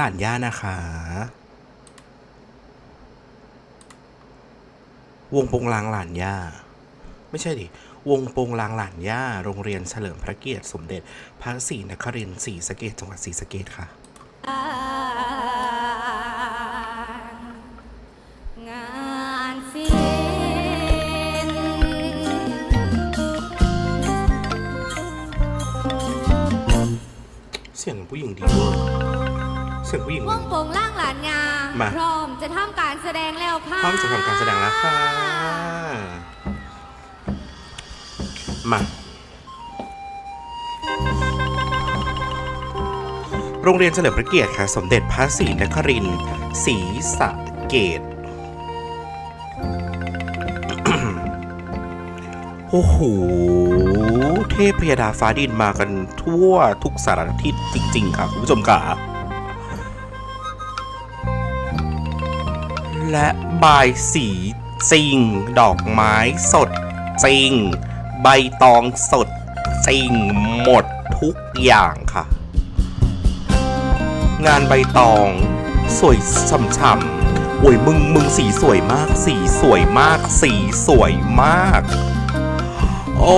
หลานย่านะคะ วงปงลางหลานย่า ไม่ใช่ดิ วงปงลางหลานย่า โรงเรียนเฉลิมพระเกียรติสมเด็จ พระศรีนครินทร์ศรีสะเกดจังหวัดศรีสะเกดค่ะเสียงผู้หญิงดีเวอร์ เสียงผู้หญิงวงโป่งล่างหลานงามมา พร้อมจะทำการแสดงแล้วค่ะพร้อมจะทำการแสดงแล้วค่ะ มา โรงเรียนเฉลิมพระเกียรติค่ะ สมเด็จพระศรีนครินทร์ศรีสะเกด โอ้โห เทพพยดาฟ้าดินมากันทั่วทุกสารทิศจริง ๆ ค่ะ คุณผู้ชมค่ะ และบายสีจริงดอกไม้สดจริงใบตองสดจริงหมดทุกอย่างค่ะ งานใบตอง สวยช่ำๆโอ้ยมึงมึงสีสวยมาก สีสวยมาก สีสวยมาก โอ้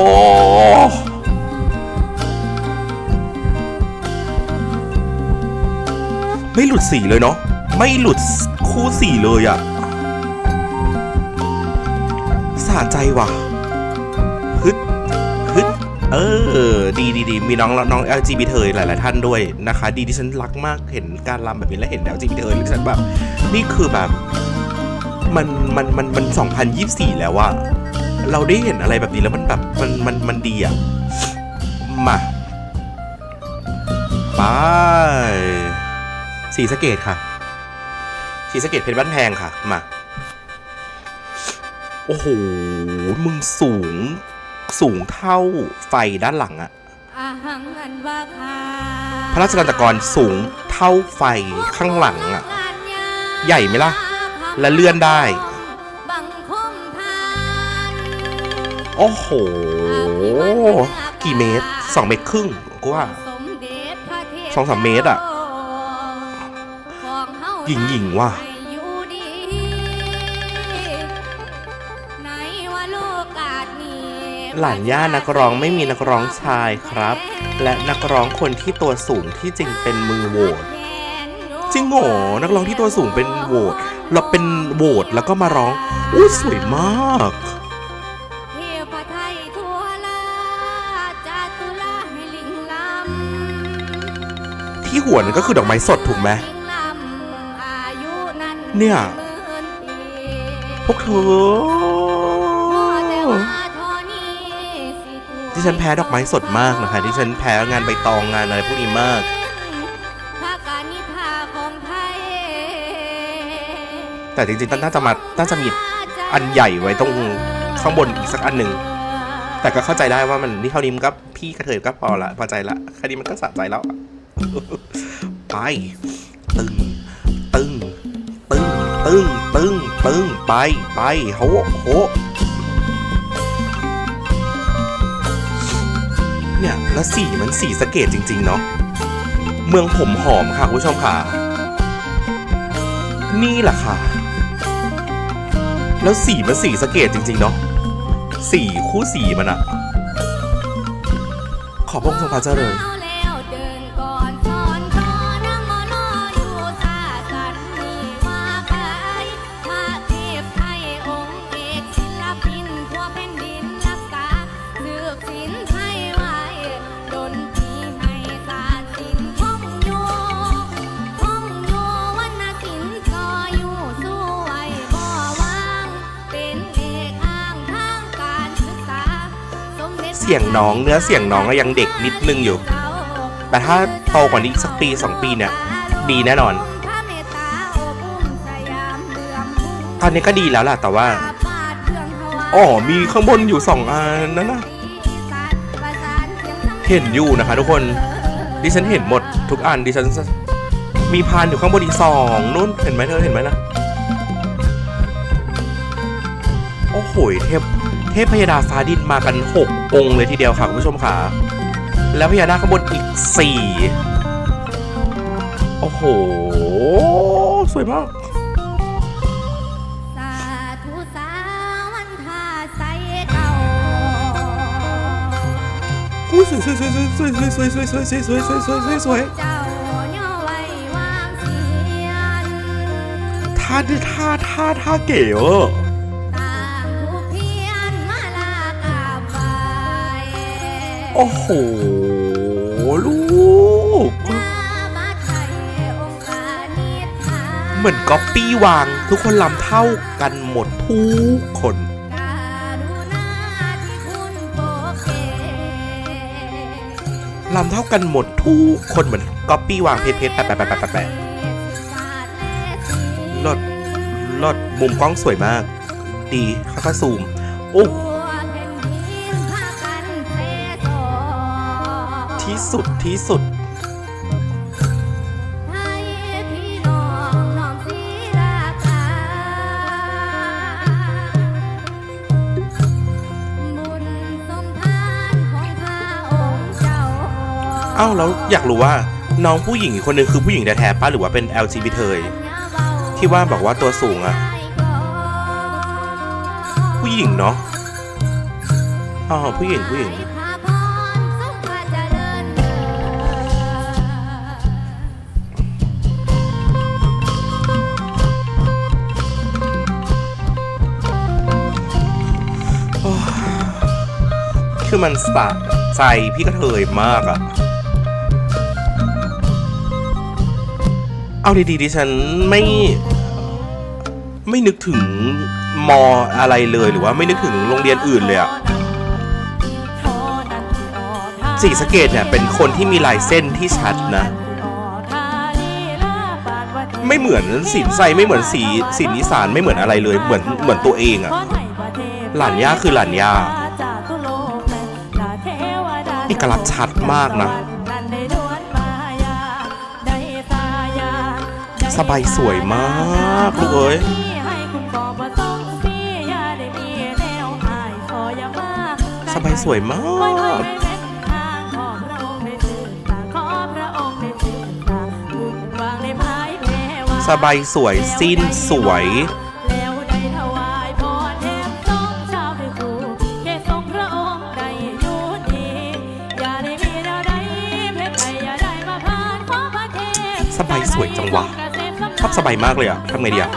ไม่หลุดสีเลยเนาะ ไม่หลุดคู่สี่เลยอะสะใจว่ะฮึดฮึดเออ ดีดีดีมีน้องน้อง LGBT หลาย ๆ ท่านด้วยนะคะ ดีดิฉันรักมากเห็นการรำแบบนี้แล้วเห็น LGBT ดิฉันแบบนี่คือแบบมันมันมันมัน2024แล้วอะเราได้เห็นอะไรแบบนี้แล้วมันแบบมันมันมันดีอะมาไปสีสเกตค่ะ สีสะเกตเพชรบ้านแพงค่ะ มา โอ้โห มึงสูง สูงเท่าไฟด้านหลังอะอาหังอันว่าคาพระราชกรรตกรสูงเท่าไฟข้างหลังอะงานยาใหญ่ไหมล่ะ และเลื่อนได้บังคมทานโอ้โห กี่เมตรสองเมตรครึ่งกูว่าสมเด็จพระเทพสองสามเมตรอะของเฮา หญิงหญิงว่ะให้อยู่ดีไหนว่าโลกาสนี้หลานย่านักร้องไม่มีนักร้องชายครับ และนักร้องคนที่ตัวสูงที่จริงเป็นมือโหวตจริงเหรอนักร้องที่ตัวสูงเป็นโหวตเราเป็นโหวตแล้วก็มาร้องอุ้ยสวยมากเทพไทยทั่วลาจาตุลาให้ลิงลำที่หัวนั่นก็คือดอกไม้สดถูกไหม เนี่ยหมื่นปีพวกเธอพอแต่ว่าเท่านี้สิถูกที่ฉันแพ้ดอกไม้สดมากนะคะที่ฉันแพ้งานใบตองงานอะไรพวกนี้มากภาคการนิพาของไทยแต่จริงๆน่าจะมาน่าจะมีอันใหญ่ไว้ตรงข้างบนอีกสักอันหนึ่งแต่ก็เข้าใจได้ว่ามันนี่เท่านี้มันก็พี่กระเทยก็พอละพอใจละแค่นี้มันก็สะใจแล้วอะไปตึงตึง ตึงตึงตึงตึงไปไปโหโหเนี่ยแล้วสีมันสีสะเกตจริง ๆ เนาะเมืองผมหอมค่ะคุณผู้ชมค่ะ นี่แหละค่ะ แล้วสีมันสีสะเกตจริง ๆ เนาะสีคู่สีมันอะขอบพระองค์ทรงพระเจริญ เสียงน้องเนื้อเสียงน้องก็ยังเด็กนิดนึงอยู่ แต่ถ้าโตกว่านี้อีกสักปีสองปีเนี่ย ดีแน่นอน ตอนนี้ก็ดีแล้วล่ะแต่ว่าอ๋อมีข้างบนอยู่สองอันนั่นนะเห็นอยู่นะคะทุกคนดิฉันเห็นหมดทุกอันดิฉันมีพานอยู่ข้างบนอีกสองนู่นเห็นไหมเธอเห็นไหมนะโอ้โหเทพ เทพพยดาฟ้าดินมากันหกองค์เลยทีเดียวค่ะคุณผู้ชมค่ะ แล้วพญานาคข้างบนอีกสี่โอ้โห สวยมากสาธุสาวันทาใสเก่าอุ้ยสวยสวยสวยสวยสวยสวยสวยสวยสวยสวยสวยสวยสวยสวยเจ้าย่อไว้วางเสียนท่าท่าท่าท่าเก๋เอ โอ้โห ลูก เหมือนก๊อปปี้วาง ทุกคนลำเท่ากันหมดทุกคน ลำเท่ากันหมดทุกคนเหมือนก๊อปปี้วางเพจเพจแปะแปะแปะแปะแปะลดลดมุมกล้องสวยมาก ดีเขาซูม โอ้ สุดที่สุด เอ้าแล้วอยากรู้ว่าน้องผู้หญิงอีกคนนึงคือผู้หญิงแท้ๆป้ะหรือว่าเป็น LGBT เทยที่ว่าบอกว่าตัวสูงอะผู้หญิงเนาะอ๋อผู้หญิงผู้หญิง คือมันสะใจพี่ก็เทยมากอะเอาดีๆดิฉันไม่ไม่นึกถึงมออะไรเลยหรือว่าไม่นึกถึงโรงเรียนอื่นเลยอะสีสเกตเนี่ยเป็นคนที่มีลายเส้นที่ชัดนะ ไม่เหมือนสินใสไม่เหมือนสีสินนิสานไม่เหมือนอะไรเลยเหมือนเหมือนตัวเองอะหลานย่าคือหลานย่า กลักษณ์ชัดมากนะ สบายสวยมากลูกเอ้ยสบายสวยมากสบายสวยสิ้นสวย บสบายมากเลยอะทำไงดีอะ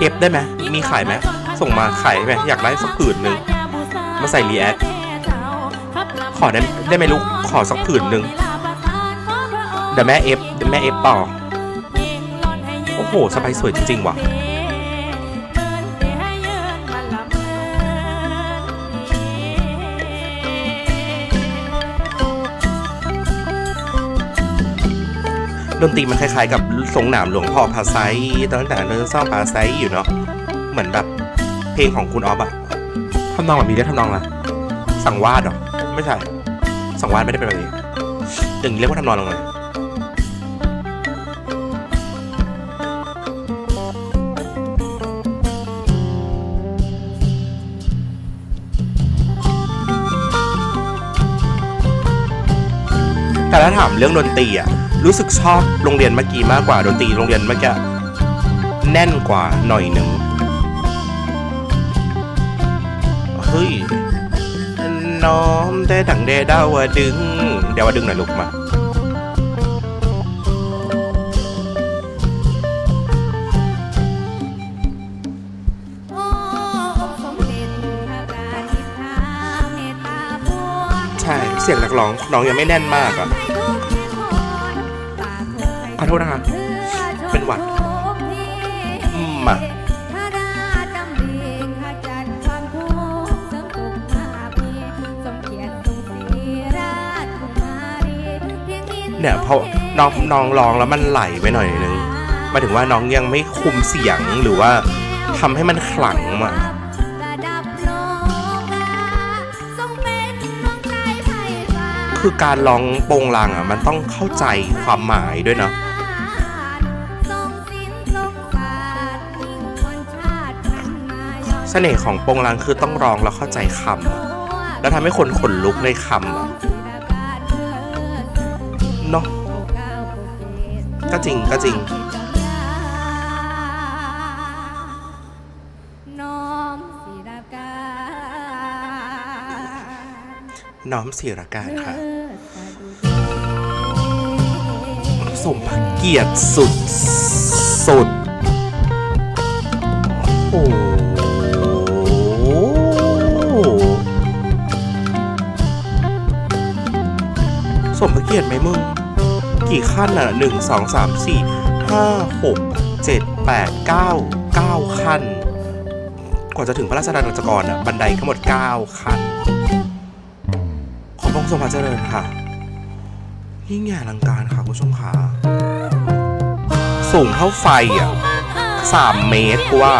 เอฟได้ไหมมีขายไหมส่งมาขายไหมอยากได้สักผืนหนึ่งมาใส่รีแอคขอได้ได้ไหมลูกขอสักผืนหนึ่งเดี๋ยวแม่เอฟเดี๋ยวแม่เอฟต่อโอ้โหสบายสวยจริงๆว่ะ ดนตรีมันคล้ายๆกับทรงหนามหลวงพ่อพาไซตั้งแต่เรื่องเศร้าพาไซอยู่เนาะเหมือนแบบเพลงของคุณออฟอะทำนองแบบนี้ได้ทำนองอะไรสั่งวาดเหรอไม่ใช่สั่งวาดไม่ได้เป็นแบบนี้อย่างนี้เรียกว่าทำนองอะไรแต่ถ้าถามเรื่องดนตรีอะ รู้สึกชอบโรงเรียนเมื่อกี้มากกว่าดนตรีโรงเรียนเมื่อกี้แน่นกว่าหน่อยหนึ่งเฮ้ยน้อมแต่ดังเดดาวดึง เดี๋ยวว่าดึงหน่อยลูกมาโอ้องค์สมเด็จพระกานิษฐาเมตตาพวงใช่ เสียงนักร้องน้องยังไม่แน่นมากอะ ขอโทษนะคะเป็นหวัดมอ่เนี่ยพอน้องน้องร้องแล้วมันไหลไปหน่อยนึงมาถึงว่าน้องยังไม่คุมเสียงหรือว่าทำให้มันขลังอะคือการร้องโปรงลางอะ มันต้องเข้าใจความหมายด้วยเนาะ เสน่ห์ของโปงลังคือต้องร้องแล้วเข้าใจคำแล้วทำให้คนขนลุกในคำอะเนาะก็จริงก็จริง น้อมศิรการค่ะ สมพระเกียรติสุด สุด โอ้ มพระเกียรติไหมมึง กี่ขั้นอะหนึ่งสองสามสี่ห้าหกเจ็ดแปดเก้าเก้าขั้น กว่าจะถึงพระราชดำเนินกรอะบันไดทั้งหมดเก้าขั้น ขอพระองค์ทรงพระเจริญค่ะ ยิ่งใหญ่อลังการค่ะคุณผู้ชมค่ะ สูงเท่าไฟอะสามเมตรกว่า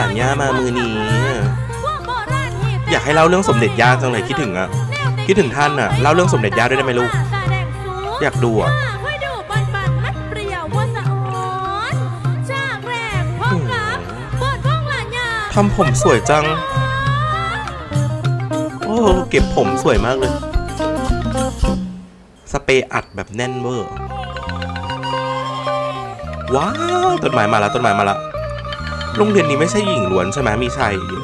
ขวงหลานย่ามามือนี้วงโบราณฮีแต่อยากให้เล่าเรื่องสมเด็จย่าจังเลยคิดถึงอะคิดถึงท่านอะเล่าเรื่องสมเด็จย่าด้วยได้ไหมลูก อยากดูอะค่อยดูปันปันมันเปรี้ยวว่าสะอ่อนฉากแรกพบกับเปิดวงหลานยาทำผมสวยจัง โอ้เก็บผมสวยมากเลย สเปรย์อัดแบบแน่นเวอร์ ว้าว ต้นไม้มาแล้วต้นไม้มาแล้ว โรงเรียนนี้ไม่ใช่หญิงล้วนใช่ไหมมีชายอยู่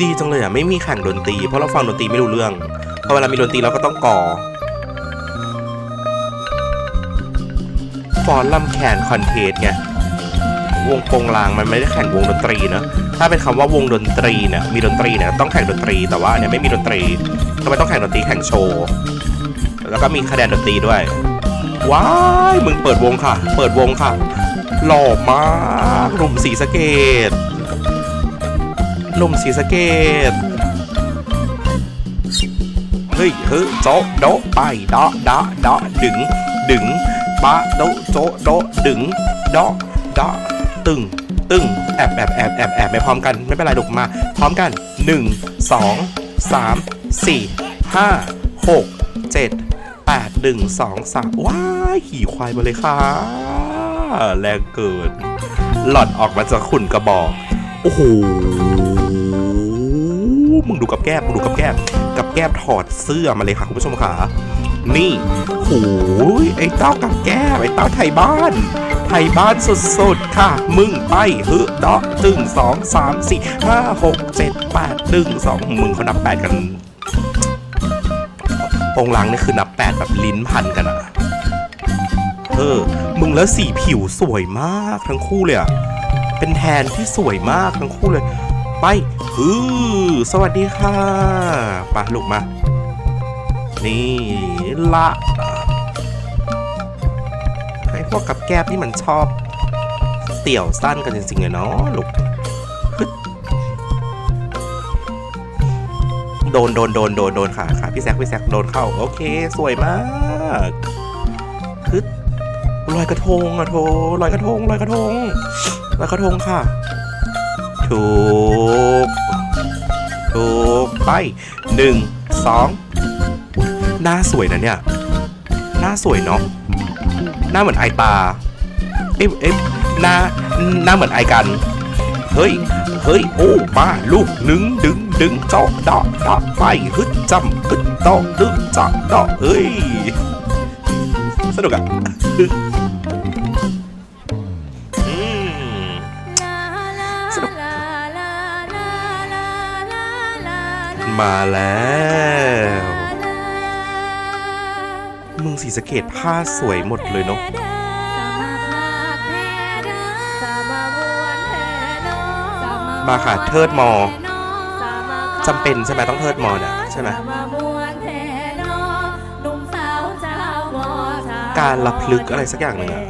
ดีจังเลยอะไม่มีแข่งดนตรี เพราะเราฟังดนตรีไม่รู้เรื่องพอเวลามีดนตรีเราก็ต้องก่อฟอนลำแคนคอนเทสไงวงโปงลางมันไม่ได้แข่งวงดนตรีเนอะถ้าเป็นคำว่าวงดนตรีเนี่ยมีดนตรีเนี่ยต้องแข่งดนตรี แต่ว่าเนี่ยไม่มีดนตรีทำไมต้องแข่งดนตรีแข่งโชว์แล้วก็มีคะแนนดนตรีด้วยว้ายมึงเปิดวงค่ะ เปิดวงค่ะ หล่อมากหนุ่มสีสเกตหนุ่มสีสเกตเฮ้ยเฮ้ยโจ๊ะโดะไปดะดะดะดึง ดึงปะโดะโจ๊ะโดดึงดะดะตึงตึงแอบแอบแอบแอบแอบไม่พร้อมกันไม่เป็นไรลูกมา พร้อมกัน 1 2 3 4 5 6 7 8 1 2 3 ว้ายขี่ควายมาเลยค่ะ แรงเกิน หล่อนออกมาจากขุนกระบอก โอ้โห มึงดูกับแก้มมึงดูกับแก้ม กับแก้มถอดเสื้อมาเลยค่ะคุณผู้ชมค่ะ นี่โอ้ยไอ้เต้ากับแก้มไอ้เต้าไทยบ้าน ไทยบ้านสุดๆค่ะ มึงไปฮึดอกตึงสองสามสี่ห้าหกเจ็ดแปดตึงสองมึงเขานับแปดกันโปงลังนี่คือนับแปดแบบลิ้นพันกันอะ เออ มึงแล้วสีผิวสวยมากทั้งคู่เลยอะเป็นแทนที่สวยมากทั้งคู่เลย ไปฮือสวัสดีค่ะปะลูกมา นี่ละไอ้พวกกับแก้บนี่มันชอบ เตี่ยวสั้นกันจริงๆเลยเนาะลูกโดนโดนโดนโดนโดนค่ะค่ะพี่แซกพี่แซกโดนเข้า โอเค สวยมาก ลอยกระทงอะโทลอยกระทงลอยกระทงลอยกระทงค่ะถูกถูกไปหนึ่งสองหน้าสวยนะเนี่ย หน้าสวยเนาะหน้าเหมือนไอตาเอ๊ะเอ๊ะหน้าหน้าเหมือนไอกัน เฮ้ย เฮ้ย โอ้มาลูกหนึ่งดึงดึงจาะดอกดอกไปฮึดจำฮึดดอกดึงจาะดอกเฮ้ยสนุกอะ มาแล้วมึงสีสะเกตผ้าสวยหมดเลยเนาะมาค่ะเทิดมอจำเป็นใช่ไหมต้องเทิดมอเนี่ยใช่ไหมการละพลึกอะไรสักอย่างหนึ่งอะ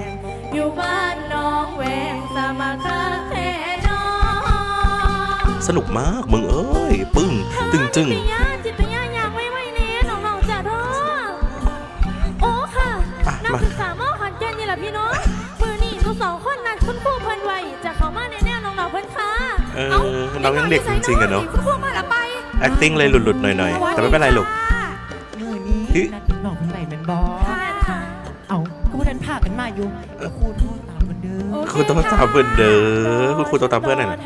สนุกมากมึงเอ้ยปึ้งตึงจึงจิตยาจิตยาอยากไว้ไว้เน้น้องๆจ้ะเด้อโอ้ค่ะนักมาศึกษามอขอนแก่นนี่แหละพี่น้องมือนี่หนูสองคนนัดคุณครูเพิ่นไว้จะเข้ามาในแนวน้องๆเพิ่นค่ะเออน้องยังเด็กจริงๆอะเนาะคุณครูมาละไป acting เลยหลุดๆหน่อยๆ แต่ไม่เป็นไรลูกมือนี้เฮ้ยนัดน้องคนไหนเป็นบอค่ะค่ะเอากูเดินผ่ากันมาอยู่เดี๋ยวครูโทษตามเหมือนเดิมโอครูต้องตามเพื่อนเด้อคุณครูต้องตามเพื่อนหน่อยนะ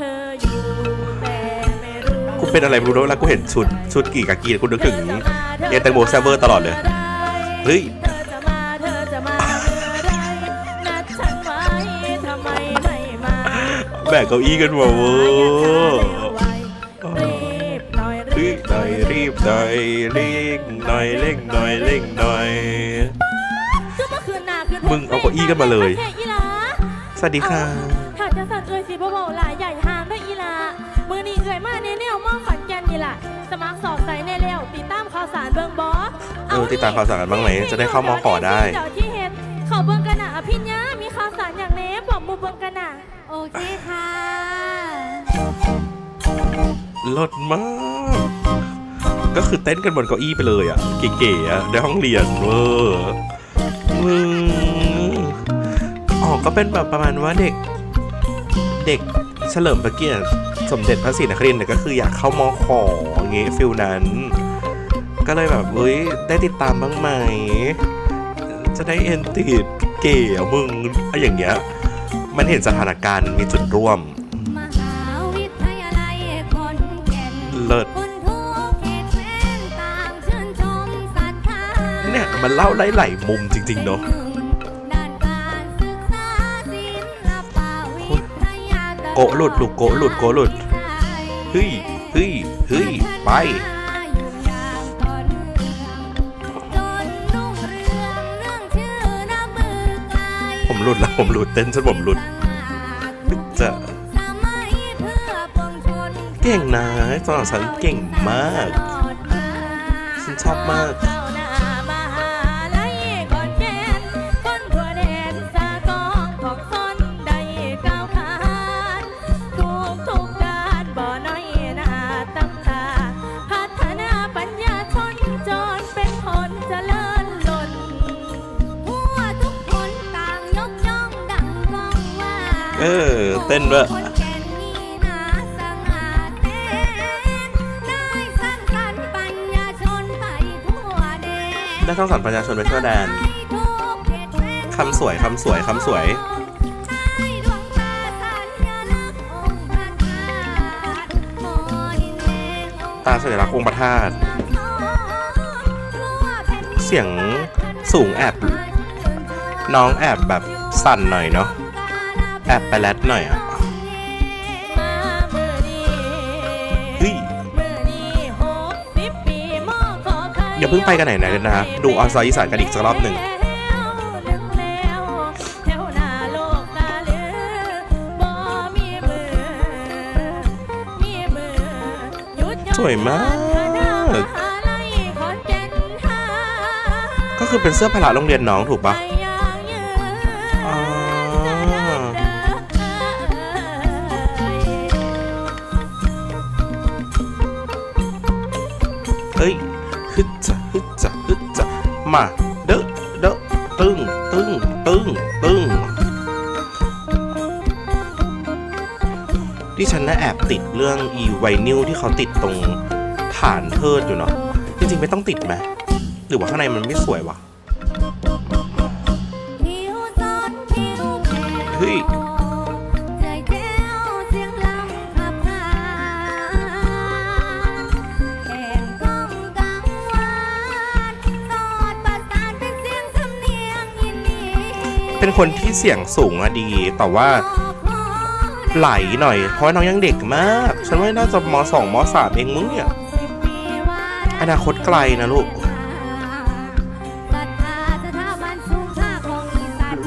เธออยู่แต่ไม่รู้กูเป็นอะไรไม่รู้นะเวลากูเห็นชุดชุดกี่กากีกูนึกถึงเอแตงโมแซเวอร์ตลอดเลยเฮ้ยเธอจะมาเธอจะมาเมื่อไรนัดฉันไว้ทำไมไม่มาแบกเก้าอี้กันมาเว้ยรีบหน่อยรีบหน่อยรีบหน่อยเร่งหน่อยเร่งหน่อยเร่งหน่อยคือเมื่อคืนน่ะคืนมึงเอาเก้าอี้กันมาเลยแค่อีหลาสวัสดีค่ะถ้าจะสั่นเอ่ยสิบ่เบาหลายใหญ่หางด้วยอีหลามือนี้เอ่ยมาในแสมัครสอบใส่ในแล้วติดตามข่าวสารเบิ่งบอเออติดตามข่าวสารกันบ้างไหมจะได้เข้ามขอได้ เดี๋ยวที่เห็นเขาเบิ่งกันน่ะอภิญญามีข่าวสารอย่างแน่บอกหมูเบิ่งกันน่ะโอเคค่ะลดมาก ก็คือเต้นกันบนเก้าอี้ไปเลยอะ เก๋ๆอะในห้องเรียนเวอร์มึงอ๋อก็เป็นแบบประมาณว่าเด็ก เด็กเฉลิมพระเกียรติ สมเด็จพระศรีนครินทร์เนี่ยก็คืออยากเข้ามอขออย่างงี้ฟิลนั้น ก็เลยแบบเฮ้ยได้ติดตามบ้างไหม จะได้เอ็นติดเก๋อะมึงอะไรอย่างเงี้ย มันเห็นสถานการณ์มีจุดร่วม มหาวิทยาลัยขอนแก่นเลิศคุณทุกเขตแฟนต่างชื่นชมศรัทธาเนี่ยมันเล่าไล่ๆมุมจริง ๆ เนาะด้ โกะหลุดลูกโกะหลุดโกะหลุดเฮ้ยเฮ้ยเฮ้ยไปผมหลุดแล้วผมหลุดเต้นจนผมหลุดจะเก่งนเก่งนะตอนฉันเก่งมาก ฉันชอบมาก ด้วยคนแก่นนี่นาสังหาเต้นได้สร้างสรรค์ปัญญาชนไปทั่วแดนได้ทั้งสอนประชาชนไปทั่วแดนไปทุกเขตแดนคำสวยคำสวยคำสวยให้ดวงตาสัญลักษณ์องค์พระธาตุโมดินแดงองค์ตาสัญลักษณ์องค์ประธาตุทั่วแผ่นดินเสียงสูงแอบน้องแอบแบบสั่นหน่อยเนาะแอบไปแรดหน่อยอะ อใครอย่าเพิ่งไปกันไหนนะกันนะดูออนซอยอีสานกันอีกสักรอบหนึ่งแล้วหนึ่งแล้วแถวหน้าโลกตาเหลือบ่มีมือมีมือหยุดยั้งสวยมากคณะมหาลัยขอนแก่นหาก็คือเป็นเสื้อพละโรงเรียนน้องถูกปะไปอย่างยืนอ๋อเฮ้ย ฮึดจะฮึดจะฮึดจะมาเด้อเด้อตึ้งตึ้งตึ้งตึ้งที่ฉันน่ะแอบติดเรื่องอีไวนิลที่เขาติดตรงฐานเทิดอยู่เนาะจริงๆไม่ต้องติดไหมหรือว่าข้างในมันไม่สวยวะ คนที่เสียงสูงอะดี แต่ว่าไหลหน่อย เพราะน้องยังเด็กมาก ฉันว่าน่าจะมสองมสามเองมึงเนี่ย อนาคตไกลนะลูก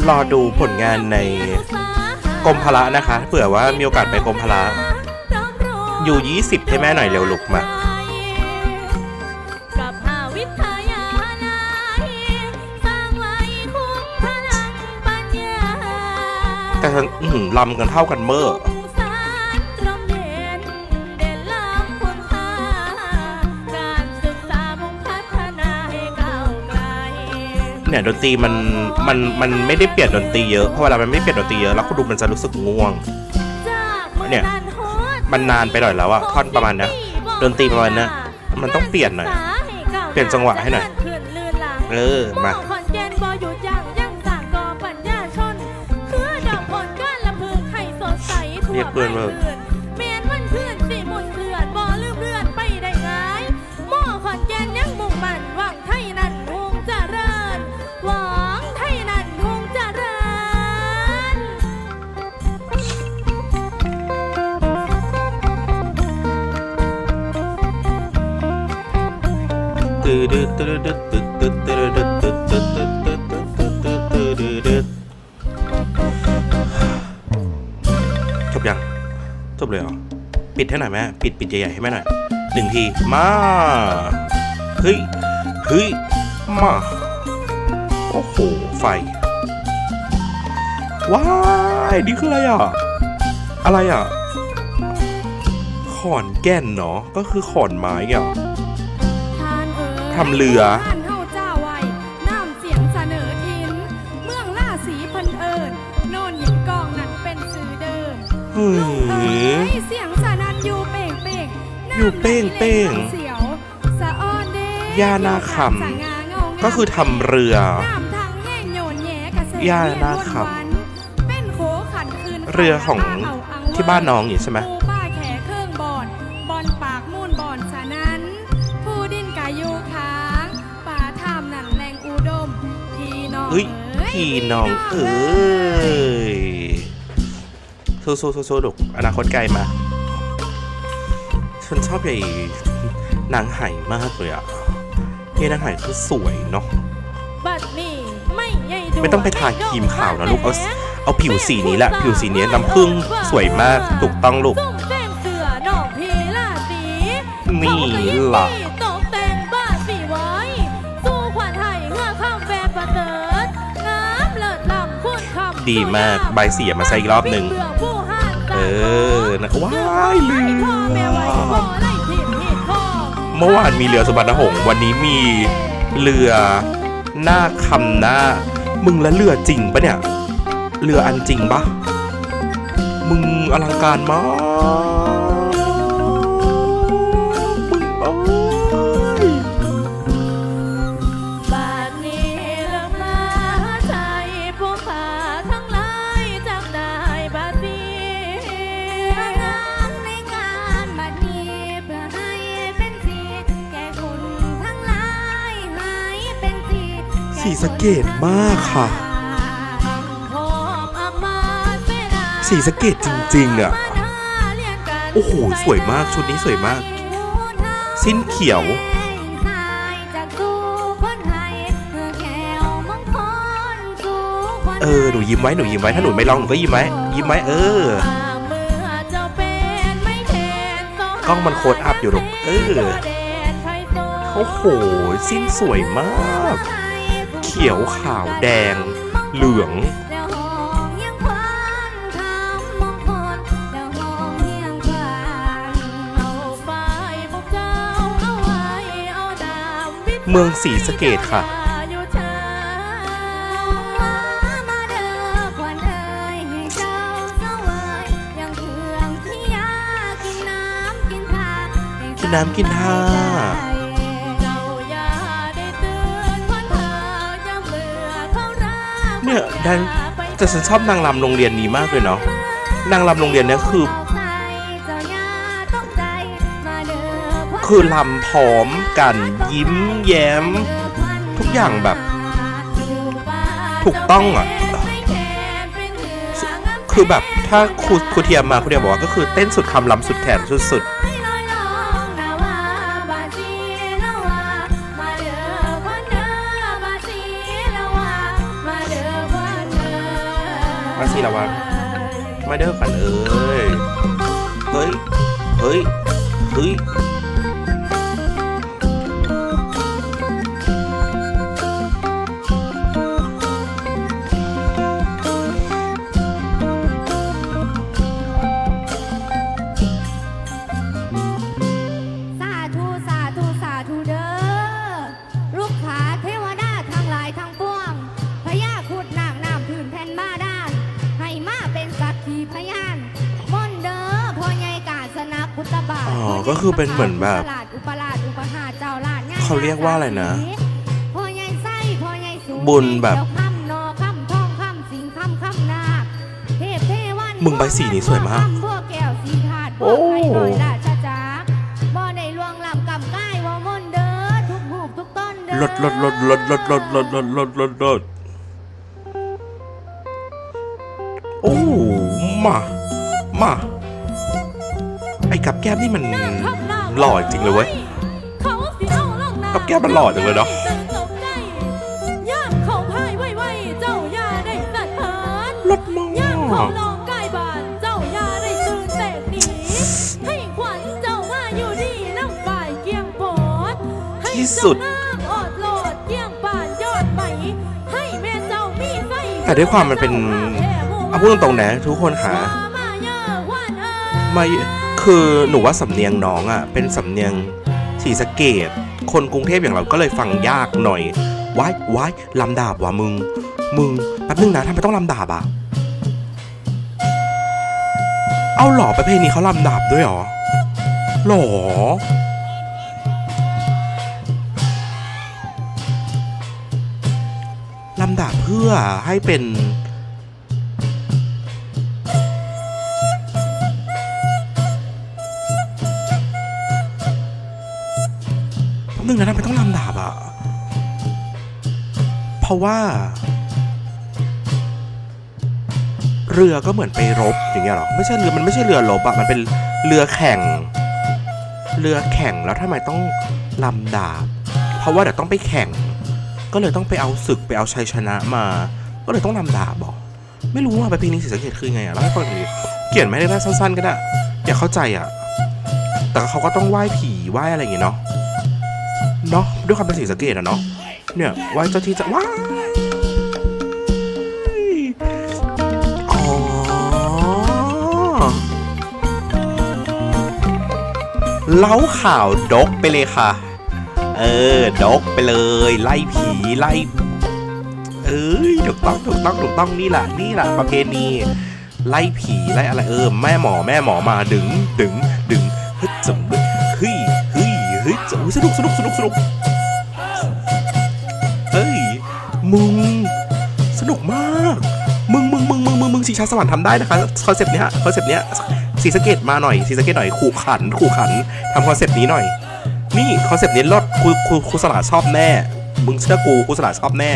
รอดูผลงานในกรมพละนะคะ เผื่อว่ามีโอกาสไปกรมพละอยู่ 20 ให้แม่หน่อยเร็วลูกมา แต่ฉันอื้อหือลำกันเท่ากันเมื่อสารลมเด่นเด่นล้ำคุณค่าการศึกษามุ่งพัฒนาให้ก้าวไกลเนี่ยดนตรีมันมันมันไม่ได้เปลี่ยนดนตรีเยอะเพราะเวลามันไม่เปลี่ยนดนตรีเยอะแล้วคุณดูมันจะรู้สึกง่วง เนี่ยมันนานไปหน่อยแล้วอะท่อนประมาณเนี้ยดนตรีประมาณเนี้ยมันต้องเปลี่ยนหน่อยเปลี่ยนจังหวะให้หน่อยเออมา เรียกเพื่อนว่าเมนวันเพื่อนสิหมุนเพื่อนบ่ลืมเพื่อนไปได้ไงหม้อขอนแกนยังมุ่งมันหวังไทยนั่นคงจะเริญหวังไทยนั่นคงจะเริญตืดตืดตืด บเลยเหรอ ปิดให้หน่อยแม่ปิดปิดใหญ่ๆให้แม่หน่อยหนึ่งที มา เฮ้ย เฮ้ย มา โอ้โห ไฟ ว้าย นี่คืออะไรอะ อะไรอะ ขอนแก่นเนาะก็คือขอนไม้อะทานเอ๋ยทำเรือ อยู่เป้งเป้งยานาคำก็คือทำเรือยานาคำเรือของที่บ้านน้องอย่าใช่ไหมเฮ้ยพี่น้องเอ้ยสู้สู้ดุอนาคตไกลมา ฉันชอบใหญ่นางไห่มากเลยอะพี่นางไห่คือสวยเนาะบัดนี้ไม่ใหญ่ดูไม่ต้องไปทาครีมขาวนะลูกเอาเอาผิวสีนี้แหละ ผิวสีนี้น้ำผึ้งสวยมากถูกต้องลูกส้มแฟนเสือดอกพีลาสีนี่เขาก็ยินล่ะดีตกแต่งบ้านสีไว้สู้ขวัญไห้เงื่อข้ามแฟนประเสริฐงามเลิศล้ำคุณคำดีมาก ใบสีอย่ามาใส่อีกรอบหนึ่งเบื่อ ผู้ห้านตาเออนะว้ายเรือพ่อแม่ไว้พ่อไล่ทิมหีดพ่อเมื่อวานมีเรือสุบรรณหงส์วันนี้มีเรือหน้าคำหน้า มึงและเรือจริงปะเนี่ย เรืออันจริงปะมึงอลังการมาก สีสะเกตมากค่ะ สีสะเกตจริงๆอะ โอ้โห สวยมากชุดนี้สวยมาก สิ้นเขียว เออ หนูยิ้มไว้ หนูยิ้มไว้ ถ้าหนูไม่ลองหนูก็ยิ้มไว้ ยิ้มไว้ เออกล้องมันโคตรอัพอยู่หรอกเออโอ้โห สิ้นสวยมาก ขียวขาวแดง เหลือง เมืองสีสะเกดค่ะกินน้ำกินท่า นี่ยดันแต่ฉันชอบนางรำโรงเรียนนี้มากเลยเนาะนางรำโรงเรียนเนี้ยคือ คือลำพร้อมกัน ยิ้มแย้ม ทุกอย่างแบบ ถูกต้องอะคือแบบถ้าครูครูเทียมมาครูเทียมบอกว่าก็คือเต้นสุดคำลำสุดแขนสุดๆ ระวันมาเด้อฝันเอ้ยเฮ้ยเฮ้ยเฮ้ย ก็คือเป็นเหมือนแบบ อุปราชอุปหาเจ้าลาดเขาเรียกว่าอะไรนะพ่อใหญ่ไส้พ่อใหญ่สูงบุญแบบเจ้าคำนอคำทองคำสิงคำคำนาคเทพเทวันมึงใบสีนี้สวยมากพวกแก้วสีถาดพโอ้วกไข่หน่อยราจักรบ่ได้ลวงลำกำก้ายว่ามนเด้อทุกหูกทุกต้นเด้อ ลดลดลดลดลดลดลดลดลดลด ว้เจ้าอย่าได้สัตว์เพินรถมย่ามเขาากลองกายบานเจ้าอย่าได้ตื่นเต้นหนีให้ขวัญเจ้ามาอยู่ดีน้ำฝ่ายเกียงโพดให้ที่สุดเจ้านางอดโลดเกียงป่านยอดไหมให้แม่เจ้ามีไฟแต่ด้วยความมันเป็นเอาพูดตรงๆนะทุกคนค่ะมาเยอะวันเอ้ยไม่คือหนูว่าสำเนียงน้องอะ เป็นสำเนียงสีสะเกต คนกรุงเทพอย่างเราก็เลยฟังยากหน่อยว้ายว้ายลำดาบว่ะมึง มึงแป๊บนึงนะทำไมต้องลำดาบอะ เอาหรอประเพณีเขาลำดาบด้วยหรอหรอลำดาบเพื่อให้เป็น ราะว่า เรือก็เหมือนไปรบอย่างเงี้ยหรอ ไม่ใช่เรือมันไม่ใช่เรือรบอะมันเป็นเรือแข่ง เรือแข่งแล้วทำไมต้องลำดาบ เพราะว่าเดี๋ยวต้องไปแข่ง ก็เลยต้องไปเอาศึกไปเอาชัยชนะมา ก็เลยต้องลำดาบบอกไม่รู้ว่าประเพณีศรีสะเกดคือไงอะเล่าให้ฟังหน่อยเขียนไม่ได้ได้สั้นๆก็ได้อยากเข้าใจอะแต่เขาก็ต้องไหว้ผีไหว้อะไรอย่างเงี้ยเนาะเนาะด้วยความเป็นสีสะเกดอะเนาะ เนี่ยไว้เจ้าที่จะว้ายอ๋อเล้าข่าวดกไปเลยค่ะ เออ ดกไปเลย ไล่ผีไล่ เอ้ยถูกต้องถูกต้องถูกต้องนี่แหละนี่แหละประเพณีไล่ผีไล่อะไรเออแม่หมอแม่หมอมาดึงดึงดึงฮ้ยจำเฮ้ยเฮ้ยเฮ้ยจะอุ๊ยสนุกสนุกสนุกสนุก มึง สนุกมาก มึงมึงมึงมึงมึงมึงสีชาสวรรค์ทำได้นะคะคอนเซปต์เนี้ยคอนเซปต์เนี้ยสีสะเกตมาหน่อยสีสะเกตหน่อยขู่ขันขู่ขันทำคอนเซปต์นี้หน่อย นี่คอนเซปต์นี้รถครูครูครูสลาชอบแน่ มึงเชื่อกูครูสลาชอบแน่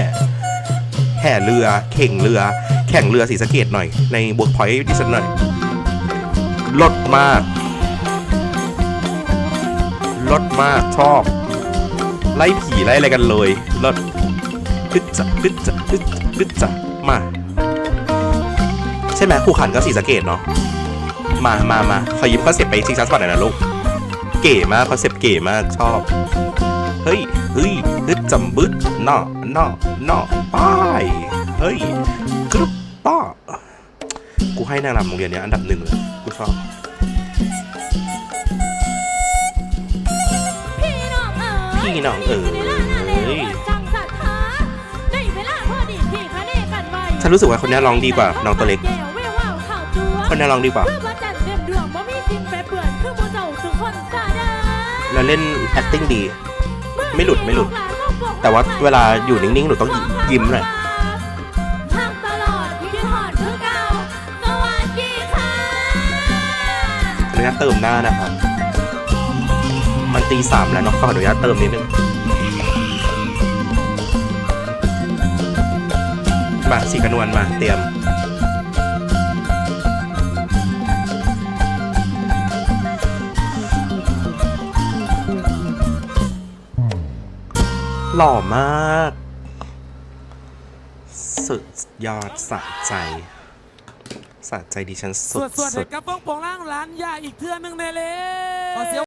แห่เรือเข่งเรือ แข่งเรือสีสะเกตหน่อยในบทพอยต์ดิฉันหน่อยลดมากลดมากชอบ ไล่ผีไล่อะไรกันเลยลด ฮึดจะฮึดจะฮึดจะฮึดจะมา ใช่ไหมคู่ขันก็สีสะเกตเนาะมามามาขอยิ้มคอนเซ็ปต์ไปชิงซัสก่อนหน่อยนะลูก เก๋มากคอนเซ็ปต์เก๋มากชอบ เฮ้ยเฮ้ยฮึดจำบึดเนาะเนาะเนาะป้ายเฮ้ยกรึบป้ากูให้นางรำโรงเรียนเนี้ยอันดับหนึ่งเลยกูชอบพี่น้องเอ๋ยพี่น้องเอ๋ย นไว้ฉันรู้สึกว่าคนนี้ร้องดีกว่าน้องตัวเล็ก คนนี้ร้องดีกว่าเต็มดวงบ่มีสิ่งแปราสุคนซาดาแล้วเล่น acting ดี ไม่หลุดไม่หลุด แต่ว่าเวลาอยู่นิ่งๆหนูต้องยิ้มหน่อยทางตลอดที่คิดฮอดคือเก่าสวัสดีค่ะขออนุญาตเติมหน้านะครับ มันตีสามแล้วเนาะขออนุญาตเติมนิดนึง มาสีกนวลมาเตรียม หล่อมาก สุดยอดสะใจสะใจดิฉันสุดสวดดให้กับป้องปองล่างร้านยาอีกเทื่อนึงแน่เลย